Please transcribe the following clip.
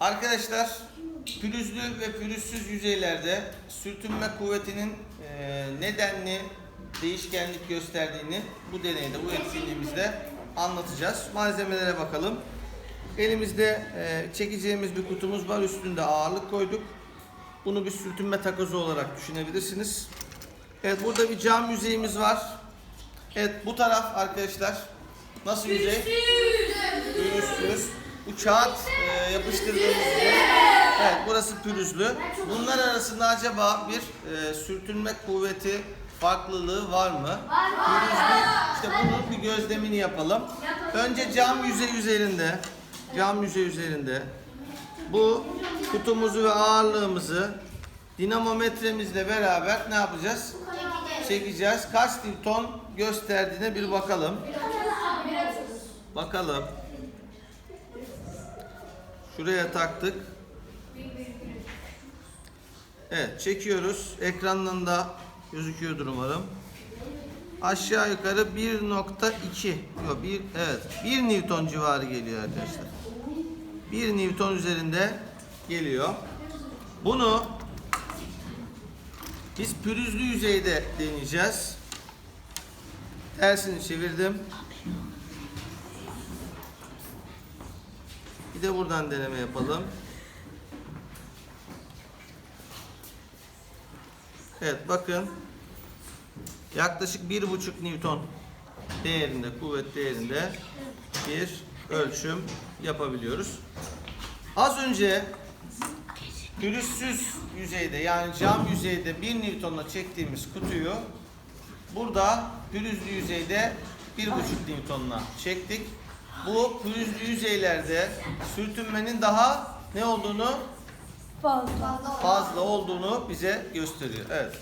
Arkadaşlar pürüzlü ve pürüzsüz yüzeylerde sürtünme kuvvetinin e, nedenli değişkenlik gösterdiğini bu deneyde, bu etkinliğimizde anlatacağız. Malzemelere bakalım. Elimizde e, çekeceğimiz bir kutumuz var. Üstünde ağırlık koyduk. Bunu bir sürtünme takozu olarak düşünebilirsiniz. Evet burada bir cam yüzeyimiz var. Evet bu taraf arkadaşlar nasıl yüzey? Pürüzsüz. Bu kağıt e, yapıştırdığımız yüzey. Evet burası pürüzlü. Bunlar arasında acaba bir e, sürtünme kuvveti farklılığı var mı? Pürüzlü. İşte bunun bir gözlemini yapalım. Önce cam yüzey üzerinde cam yüzey üzerinde bu kutumuzu ve ağırlığımızı dinamometremizle beraber ne yapacağız? Çekeceğiz. Kaç Newton gösterdiğine bir bakalım. Bakalım. Şuraya taktık. Evet çekiyoruz. Ekrandan da gözüküyordur umarım. Aşağı yukarı 1.2 yok bir evet 1 Newton civarı geliyor arkadaşlar. 1 Newton üzerinde geliyor. Bunu biz pürüzlü yüzeyde deneyeceğiz. Tersini çevirdim. Bir de buradan deneme yapalım. Evet bakın. Yaklaşık 1,5 Newton değerinde, kuvvet değerinde bir ölçüm yapabiliyoruz. Az önce pürüzsüz yüzeyde yani cam yüzeyde 1 Newton'la çektiğimiz kutuyu burada pürüzlü yüzeyde 1,5 Newton'la çektik. Bu pürüzlü yüzeylerde sürtünmenin daha ne olduğunu Fazla. fazla olduğunu bize gösteriyor. Evet.